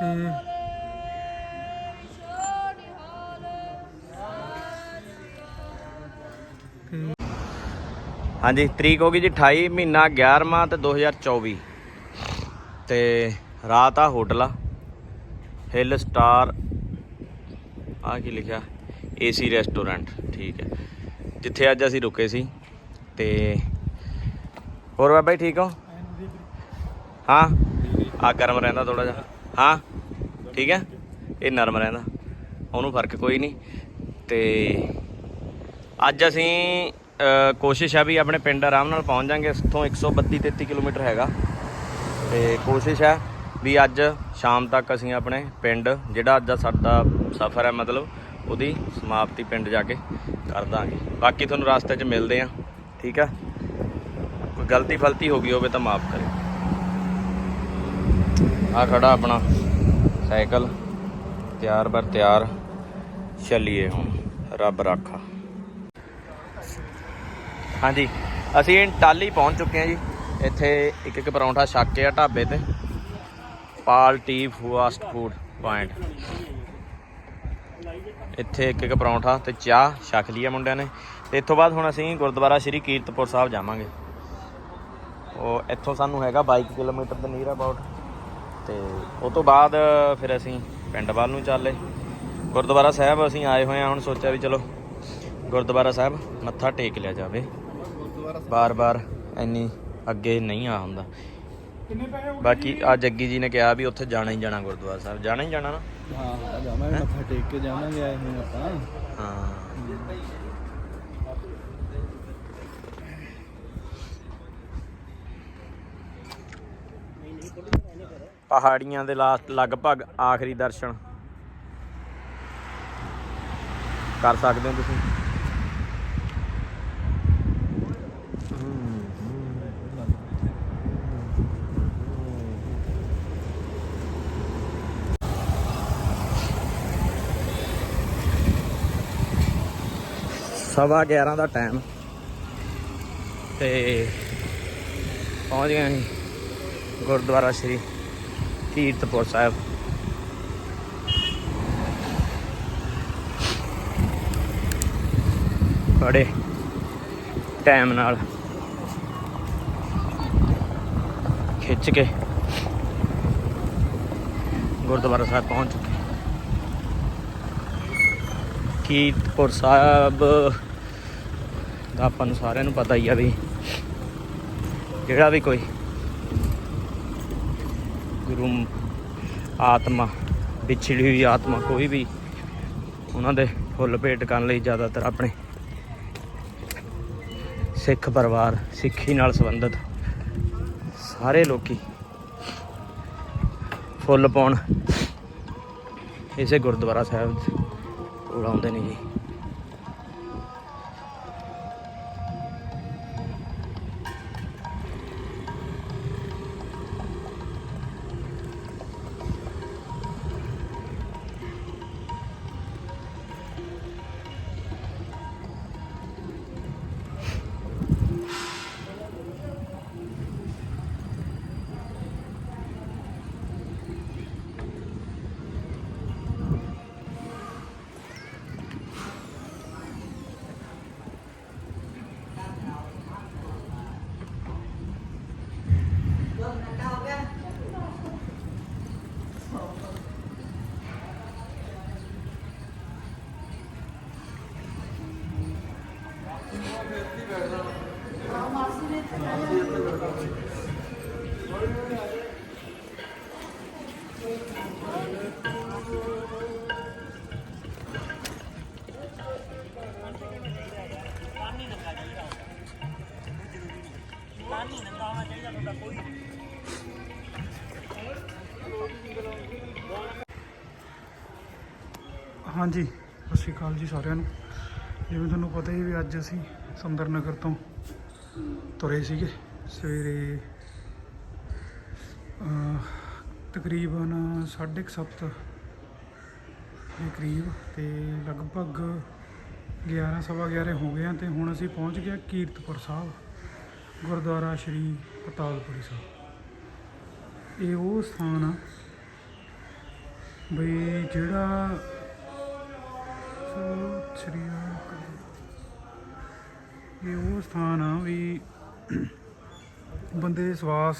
ਤੇ ਹਾਂਜੀ ਤਰੀਕ ਹੋ ਗਈ ਜੀ 28 ਮਹੀਨਾ 11ਵਾਂ ਤੇ 2024 ਤੇ ਰਾਤ ਆ ਹੋਟਲ ਆ ਹਿੱਲ ਸਟਾਰ ਆ ਕੀ ਲਿਖਿਆ? ਏਸੀ ਰੈਸਟੋਰੈਂਟ ਠੀਕ ਹੈ। ਜਿੱਥੇ ਅੱਜ ਅਸੀਂ ਰੁਕੇ ਸੀ ਤੇ ਹੋਰ ਬਾਬਾ ਜੀ ਠੀਕ ਹੋ? ਹਾਂ? ਆ ਗਰਮ ਰਹਿੰਦਾ ਥੋੜਾ ਜਿਹਾ। ਹਾਂ? ਠੀਕ ਹੈ? ਇਹ ਨਰਮ ਰਹਿੰਦਾ। ਉਹਨੂੰ ਫ਼ਰਕ ਕੋਈ ਨਹੀਂ। ਤੇ ਅੱਜ ਅਸੀਂ ਕੋਸ਼ਿਸ਼ ਹੈ ਵੀ ਆਪਣੇ ਪਿੰਡ ਆਰਾਮ ਨਾਲ ਪਹੁੰਚ ਜਾਾਂਗੇ। ਇੱਥੋਂ 132 33 ਕਿਲੋਮੀਟਰ ਹੈਗਾ। ਤੇ ਕੋਸ਼ਿਸ਼ ਹੈ ਵੀ ਅੱਜ ਸ਼ਾਮ ਤੱਕ ਅਸੀਂ ਆਪਣੇ ਪਿੰਡ, ਜਿਹੜਾ ਅੱਜ ਦਾ ਸਾਡਾ ਸਫ਼ਰ ਹੈ ਮਤਲਬ, ਉਹਦੀ ਸਮਾਪਤੀ ਪਿੰਡ ਜਾ ਕੇ ਕਰ ਦਾਂਗੇ। ਬਾਕੀ ਤੁਹਾਨੂੰ ਰਸਤੇ 'ਚ ਮਿਲਦੇ ਆ ਠੀਕ ਆ ਕੋਈ ਗਲਤੀ ਫਲਤੀ ਹੋ ਗਈ ਹੋਵੇ ਤਾਂ ਮਾਫ ਕਰਿਓ। ਆ ਖੜਾ ਆਪਣਾ। ਸਾਈਕਲ ਤਿਆਰ ਬਰ ਤਿਆਰ ਚੱਲੀਏ ਹੁਣ। ਰੱਬ ਰਾਖਾ। ਹਾਂਜੀ, ਅਸੀਂ ਟਾਲੀ ਪਹੁੰਚ ਚੁੱਕੇ ਹਾਂ ਜੀ। ਇੱਥੇ ਇੱਕ ਇੱਕ ਪਰੌਂਠਾ ਛੱਕ ਕੇ ਆ ਢਾਬੇ ਤੇ। ਪਾਲਟੀ ਫਾਸਟ ਫੂਡ ਪੁਆਇੰਟ। ਇੱਥੇ ਇੱਕ ਇੱਕ ਪਰੌਂਠਾ ਤੇ ਚਾਹ ਛਕ ਲਈ ਆ ਮੁੰਡਿਆਂ ਨੇ। ਤੇ ਇੱਥੋਂ ਬਾਅਦ ਹੁਣ ਅਸੀਂ ਗੁਰਦੁਆਰਾ ਸ੍ਰੀ ਕੀਰਤਪੁਰ ਸਾਹਿਬ ਜਾਵਾਂਗੇ। ਉਹ ਇੱਥੋਂ ਸਾਨੂੰ ਹੈਗਾ 22 ਕਿਲੋਮੀਟਰ ਦੇ ਨੀਅਰ ਅਬਾਊਟ ਤੇ ਉਹ ਤੋਂ ਬਾਅਦ ਫਿਰ ਅਸੀਂ ਪਿੰਡ ਵੱਲ ਨੂੰ ਚੱਲੇ। ਗੁਰਦੁਆਰਾ ਸਾਹਿਬ ਅਸੀਂ ਆਏ ਹੋਏ ਹਾਂ ਹੁਣ ਸੋਚਿਆ ਵੀ ਚਲੋ ਗੁਰਦੁਆਰਾ ਸਾਹਿਬ ਮੱਥਾ ਟੇਕ ਲਿਆ ਜਾਵੇ। ਬਾਰ-ਬਾਰ ਇੰਨੀ ਅੱਗੇ ਨਹੀਂ ਆ ਹੁੰਦਾ। ਬਾਕੀ ਆ ਜੱਗੀ ਜੀ ਨੇ ਕਿਹਾ ਵੀ ਉੱਥੇ ਜਾਣਾ ਹੀ ਜਾਣਾ ਗੁਰਦੁਆਰਾ ਸਾਹਿਬ। ਜਾਣਾ ਹੀ ਜਾਣਾ ਨਾ। ਹਾਂ ਜਾਵਾਂਗੇ ਮੱਥਾ ਟੇਕ ਕੇ ਜਾਵਾਂਗੇ ਆਏ ਹੁਣ ਆਪਾਂ। ਹਾਂ। ਪਹਾੜੀਆਂ ਦੇ ਲਾਸਟ ਲਗਭਗ ਆਖਰੀ ਦਰਸ਼ਨ ਕਰ ਸਕਦੇ ਹੋ ਤੁਸੀਂ। ਸਵਾ 11 ਦਾ ਟਾਈਮ ਤੇ ਪਹੁੰਚ ਗਏ ਗੁਰਦੁਆਰਾ ਸ੍ਰੀ ਕੀਰਤਪੁਰ ਸਾਹਿਬ ਬੜੇ ਟਾਈਮ ਨਾਲ ਖਿੱਚ ਕੇ ਗੁਰਦੁਆਰਾ ਸਾਹਿਬ ਪਹੁੰਚ ਚੁੱਕੇ। ਕੀਰਤਪੁਰ ਸਾਹਿਬ ਦਾ ਆਪਾਂ ਨੂੰ ਸਾਰਿਆਂ ਨੂੰ ਪਤਾ ਹੀ ਆ ਵੀ ਜਿਹੜਾ ਵੀ ਕੋਈ ਗੁਰੂ ਆਤਮਾ, ਵਿਛੜੀ ਹੋਈ ਆਤਮਾ ਕੋਈ ਵੀ ਉਹਨਾਂ ਦੇ ਫੁੱਲ ਭੇਟ ਕਰਨ ਲਈ ਜ਼ਿਆਦਾਤਰ ਆਪਣੇ ਸਿੱਖ ਪਰਿਵਾਰ, ਸਿੱਖੀ ਨਾਲ ਸੰਬੰਧਿਤ ਸਾਰੇ ਲੋਕੀ ਫੁੱਲ ਪਾਉਣ। ਇਸੇ ਗੁਰਦੁਆਰਾ ਸਾਹਿਬ ਕੋਲ ਆਉਂਦੇ ਨੇ ਜੀ। ਹਾਂਜੀ ਸਤਿ ਸ਼੍ਰੀ ਅਕਾਲ ਜੀ ਸਾਰਿਆਂ ਨੂੰ। ਜਿਵੇਂ ਤੁਹਾਨੂੰ ਪਤਾ ਹੀ ਵੀ ਅੱਜ ਅਸੀਂ ਸੁੰਦਰ ਨਗਰ ਤੋਂ ਤੁਰੇ ਸੀਗੇ। ਸਵੇਰੇ ਅਹ, ਤਕਰੀਬਨ 7:30 ਦੇ ਕਰੀਬ ਤੇ ਲਗਭਗ 11 ਸਵਾ 11 ਹੋ ਗਏ ਆ ਤੇ ਹੁਣ ਅਸੀਂ ਪਹੁੰਚ ਗਏ ਕੀਰਤਪੁਰ ਸਾਹਿਬ ਗੁਰਦੁਆਰਾ ਸ਼੍ਰੀ ਪਤਾਲਪੁਰੀ ਸਾਹਿਬ। ਇਹ ਉਹ ਸਥਾਨ ਆ ਬਈ ਜਿਹੜਾ ਸੋ ਸ੍ਰੀ ਇਹ ਉਹ ਸਥਾਨ ਆ ਵੀ ਬੰਦੇ ਦੇ ਸਵਾਸ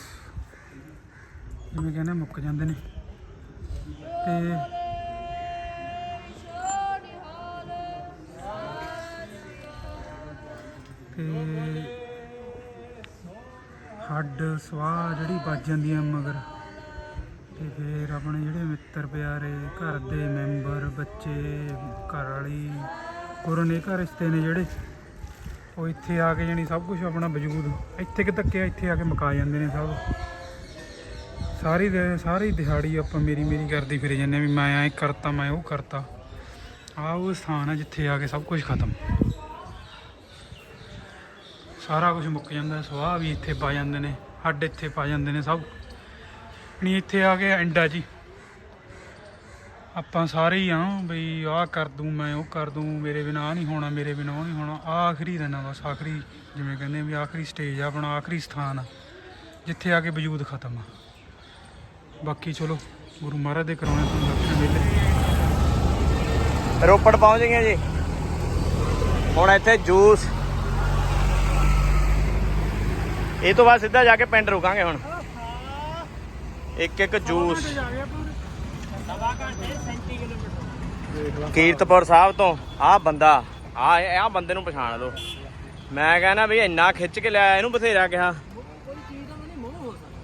ਜਿਵੇਂ ਕਹਿੰਦੇ ਮੁੱਕ ਜਾਂਦੇ ਨੇ। ਤੇ ਤੇ ਹੱਡ, ਸਵਾਹ ਜਿਹੜੀ ਵੱਜ ਜਾਂਦੀਆਂ ਮਗਰ। ਤੇ ਫਿਰ ਆਪਣੇ ਜਿਹੜੇ ਮਿੱਤਰ ਪਿਆਰੇ, ਘਰ ਦੇ ਮੈਂਬਰ, ਬੱਚੇ, ਘਰ ਵਾਲੀ ਕੋਰਨੇ ਘਰ ਰਿਸ਼ਤੇ ਨੇ ਜਿਹੜੇ। ਉਹ ਇੱਥੇ ਆ ਕੇ ਜਾਣੀ ਸਭ ਕੁਝ ਆਪਣਾ ਵਜੂਦ। ਇੱਥੇ ਕਿ ਤੱਕਿਆ ਇੱਥੇ ਆ ਕੇ ਮੁਕਾ ਜਾਂਦੇ ਨੇ ਸਭ। ਸਾਰੀ ਦੇ, ਸਾਰੀ ਦਿਹਾੜੀ ਆਪਾਂ ਮੇਰੀ ਮੇਰੀ ਕਰਦੀ ਫਿਰੇ ਜਾਂਦੇ ਹਾਂ ਵੀ ਮੈਂ ਐ ਕਰਤਾ, ਮੈਂ ਉਹ ਕਰਤਾ। ਆਹ ਉਹ ਸਥਾਨ ਆ ਜਿੱਥੇ ਆ ਕੇ ਸਭ ਕੁਝ ਖਤਮ। ਸਾਰਾ ਕੁਝ ਮੁੱਕ ਜਾਂਦਾ ਸਵਾਹ ਵੀ ਇੱਥੇ ਪਾ ਜਾਂਦੇ ਨੇ, ਹੱਡ ਇੱਥੇ ਪਾ ਜਾਂਦੇ ਨੇ ਸਭ। ਨਹੀਂ ਇੱਥੇ ਆ ਕੇ ਐਂਡਾ ਜੀ। ਆਪਾਂ ਸਾਰੇ ਹੀ ਆ ਬਈ ਆਹ ਕਰ ਦੂੰ ਮੈਂ ਉਹ ਕਰ ਦੂੰ ਮੇਰੇ ਬਿਨਾ ਆ ਨਹੀਂ ਹੋਣਾ ਮੇਰੇ ਬਿਨਾ ਉਹ ਨਹੀਂ ਹੋਣਾ। ਆਹ ਆਖਰੀ ਦਿਨ ਆ ਬਸ ਆਖਰੀ ਜਿਵੇਂ ਕਹਿੰਦੇ ਆ ਵੀ ਆਖਰੀ ਸਟੇਜ ਆ ਆਪਣਾ ਆਖਰੀ ਸਥਾਨ ਆ ਜਿੱਥੇ ਆ ਕੇ ਵਜੂਦ ਖਤਮ ਆ। ਬਾਕੀ ਚਲੋ ਗੁਰੂ ਮਹਾਰਾਜ ਦੇ ਕਰਾਉਣੇ ਤੋਂ ਦਰਸ਼ਨ ਮੇਲੇ ਰੋਪੜ ਪਹੁੰਚ ਗਏ ਜੀ। ਹੁਣ ਇੱਥੇ ਜੂਸ। ਇਹ ਤੋਂ ਬਾਅਦ ਸਿੱਧਾ ਜਾ ਕੇ ਪਿੰਡ ਰੁਕਾਂਗੇ ਹੁਣ। ਇੱਕ ਇੱਕ ਜੂਸ। ਕੀਰਤਪੁਰ ਸਾਹਿਬ ਤੋਂ ਆਹ ਬੰਦਾ ਆ ਆਹ ਬੰਦੇ ਨੂੰ ਪਛਾਣ ਲਓ। ਮੈਂ ਕਹਿੰਦਾ ਵੀ ਇੰਨਾ ਖਿੱਚ ਕੇ ਲਿਆਇਆ, ਇਹਨੂੰ ਬਥੇਰਾ ਕਿਹਾ।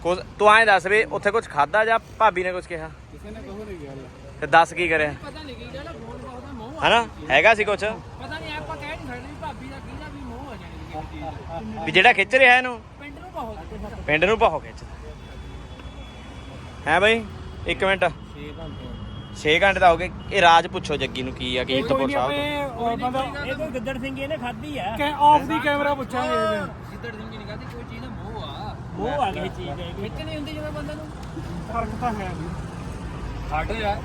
ਕੁਛ ਤੂੰ ਐਂ ਦੱਸ ਵੀ ਉੱਥੇ ਕੁਝ ਖਾਦਾ ਜਾਂ ਭਾਬੀ ਨੇ ਕੁਝ ਕਿਹਾ? ਕਿਸੇ ਨੇ ਕਹੋ ਨਹੀਂ ਗੱਲ ਤੇ ਦੱਸ ਕੀ ਕਰਿਆ? ਪਤਾ ਨਹੀਂ ਕੀ ਜਿਹੜਾ ਫੋਨ ਬਹੁਤ ਮੋਹ ਹਨਾ? ਹੈਗਾ ਸੀ ਕੁਝ ਪਤਾ ਨਹੀਂ ਆਪਾਂ ਕਹਿ ਨਹੀਂ ਸਕਦੇ ਭਾਬੀ ਦਾ ਕਿਹਦਾ ਵੀ ਮੋਹ ਆ ਜਾਣੀ ਵੀ ਜਿਹੜਾ ਖਿੱਚ ਰਿਹਾ ਇਹਨੂੰ? ਪਿੰਡ ਨੂੰ ਬਹੁਤ ਪਿੰਡ ਨੂੰ ਪਾਹੋ ਖਿੱਚ ਹੈ ਬਈ 1 ਮਿੰਟ। 6 ਘੰਟੇ ਦਾ ਹੋ ਗਏ। ਇਹ ਰਾਜ ਪੁੱਛੋ ਜੱਗੀ ਨੂੰ ਕੀ ਆ ਕੀ ਸਾਹਿਬ ਤੋਂ ਇਹ ਕੋਈ ਗਿੱਦੜ ਸਿੰਘ ਇਹਨੇ ਖਾਧੀ ਆ। ਆਫ ਦੀ ਕੈਮਰਾ ਪੁੱਛਾਂਗੇ ਗਿੱਦੜ ਸਿੰਘ ਨਹੀਂ ਖਾਧੀ ਕੋਈ ਚੀਜ਼ ਦਾ ਮੋਹ ਆ। ਮੋਹ ਆ ਗਈ ਚੀਜ਼ ਦੇ ਖਿੱਚ ਨਹੀਂ ਹੁੰਦੀ ਜਿਵੇਂ ਬੰਦੇ ਨੂੰ। ਫ਼ਰਕ ਤਾਂ ਹੈ ਵੀ ਸਾਡੇ ਆ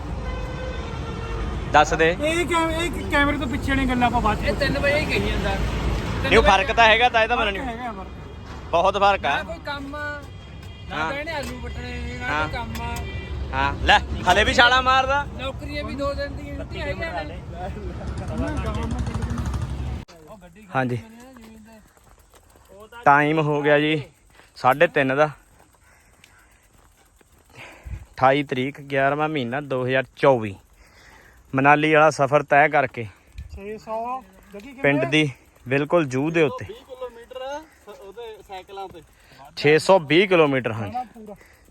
ਦੱਸ ਦੇ। ਇਹ ਕੈਮ ਇਹ ਕੈਮਰੇ ਤੋਂ ਪਿੱਛੇ ਨਹੀਂ ਗੱਲਾਂ ਆਪਾਂ ਬਾਅਦ ਇਹ 3 ਵਜੇ ਹੀ ਕਹੀ ਜਾਂਦਾ। ਨਹੀਂ ਉਹ ਫ਼ਰਕ ਤਾਂ ਹੈਗਾ ਤਾਂ ਇਹ ਤਾਂ ਮੈਨੂੰ ਨਹੀਂ। ਹੈਗਾ ਫ਼ਰਕ। ਬਹੁਤ ਫ਼ਰਕ ਨਾ ਆ ਕੋਈ ਕੰਮ ਆ, ਨਾ ਹਾਂ। ਤਾਂ ਇਹਨੇ ਆਲੂ ਪਟਣੇ ਨਾ ਹਾਂ। ਕੋਈ ਕੰਮ ਆ। ਹਾਂ। ਲੈ ਹਲੇ ਵੀ ਛਾਲਾ ਮਾਰਦਾ। ਨੌਕਰੀਆਂ ਵੀ ਦੋ ਦਿਨ ਦੀਆਂ ਦਿੱਤੀਆਂ ਹੈਗੀਆਂ ਨੇ। ਹਾਂਜੀ। ਟਾਈਮ ਹੋ ਗਿਆ ਜੀ 3:30 ਦਾ। 28 ਤਰੀਕ 11ਵਾਂ ਮਹੀਨਾ 2024 ਮਨਾਲੀ ਵਾਲਾ ਸਫ਼ਰ ਤੈਅ ਕਰਕੇ। 600 ਜੱਗੀ ਪਿੰਡ ਦੀ ਬਿਲਕੁਲ ਜੂ ਦੇ ਉੱਤੇ। ਕਿਲੋਮੀਟਰ ਉਹਦੇ ਸਾਈਕਲਾਂ ਤੇ। 620 ਕਿਲੋਮੀਟਰ ਹਨ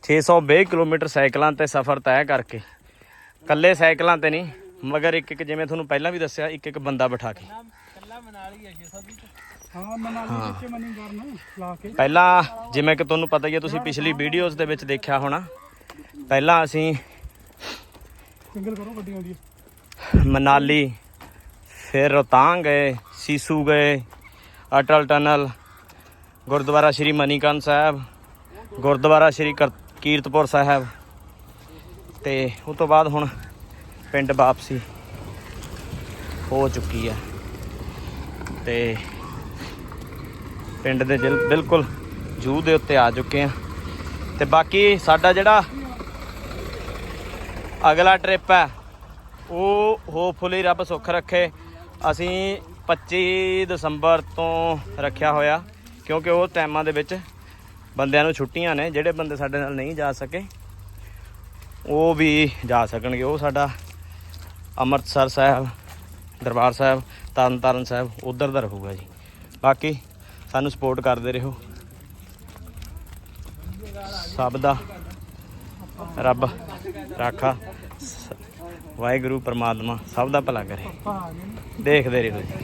620 ਕਿਲੋਮੀਟਰ ਸਾਈਕਲਾਂ ਤੇ ਸਫ਼ਰ ਤੈਅ ਕਰਕੇ। ਕੱਲੇ ਸਾਈਕਲਾਂ ਤੇ ਨਹੀਂ ਮਗਰ ਇੱਕ ਇੱਕ ਜਿਵੇਂ ਤੁਹਾਨੂੰ ਪਹਿਲਾਂ ਵੀ ਦੱਸਿਆ ਇੱਕ ਇੱਕ ਬੰਦਾ ਬਿਠਾ ਕੇ। ਕੱਲਾ ਮਨਾਲੀ ਆ 620 ਹਾਂ। ਮਨਾਲੀ ਵਿੱਚ ਮਨੀ ਕਰਨ ਲਾ ਕੇ। ਪਹਿਲਾਂ ਜਿਵੇਂ ਕਿ ਤੁਹਾਨੂੰ ਪਤਾ ਹੀ ਹੈ ਤੁਸੀਂ ਪਿਛਲੀ ਵੀਡੀਓਜ਼ ਦੇ ਵਿੱਚ ਦੇਖਿਆ ਹੋਣਾ। ਪਹਿਲਾਂ ਅਸੀਂ ਸਿੰਗਲ ਕਰੋ ਗੱਡੀ ਆਉਂਦੀ ਹੈ। ਮਨਾਲੀ ਫਿਰ ਰੋਹਤਾਂਗ ਗਏ ਸੀਸੂ ਗਏ ਅਟਲ ਟਨਲ ਗੁਰਦੁਆਰਾ ਸ਼੍ਰੀ ਮਨੀਕਰਨ ਸਾਹਿਬ ਗੁਰਦੁਆਰਾ ਸ਼੍ਰੀ ਕੀਰਤਪੁਰ ਸਾਹਿਬ ਤੇ ਉਸ ਤੋਂ ਬਾਅਦ ਹੁਣ ਪਿੰਡ ਵਾਪਸੀ ਹੋ ਚੁੱਕੀ ਹੈ ਤੇ ਪਿੰਡ ਦੇ ਜਿਲ- ਬਿਲਕੁਲ ਜੂ ਦੇ ਉੱਤੇ ਆ ਚੁੱਕੇ ਆ ਤੇ ਬਾਕੀ ਸਾਡਾ ਜਿਹੜਾ ਅਗਲਾ ਟ੍ਰਿਪ ਹੈ, ਉਹ ਹੋਪਫੁਲੀ ਰੱਬ ਸੁੱਖ ਰੱਖੇ। ਅਸੀਂ 25 ਦਸੰਬਰ ਤੋਂ ਰੱਖਿਆ ਹੋਇਆ, ਕਿਉਂਕਿ ਉਹ ਟਾਈਮਾਂ ਦੇ ਵਿੱਚ ਬੰਦਿਆਂ ਨੂੰ ਛੁੱਟੀਆਂ ਨੇ, ਜਿਹੜੇ ਬੰਦੇ ਸਾਡੇ ਨਾਲ ਨਹੀਂ ਜਾ ਸਕੇ, ਉਹ ਵੀ ਜਾ ਸਕਣਗੇ। ਉਹ ਸਾਡਾ ਅੰਮ੍ਰਿਤਸਰ ਸਾਹਿਬ, ਦਰਬਾਰ ਸਾਹਿਬ, ਤਰਨਤਾਰਨ ਸਾਹਿਬ, ਉਧਰ ਦਾ ਰਹੂਗਾ ਜੀ। ਬਾਕੀ ਸਾਨੂੰ ਸਪੋਰਟ ਕਰਦੇ ਰਹੋ। ਸਭ ਦਾ ਰੱਬ ਰਾਖਾ। ਵਾਹਿਗੁਰੂ, ਪਰਮਾਤਮਾ ਸਭ ਦਾ ਭਲਾ ਕਰੇ। ਦੇਖਦੇ ਰਹੋ ਜੀ।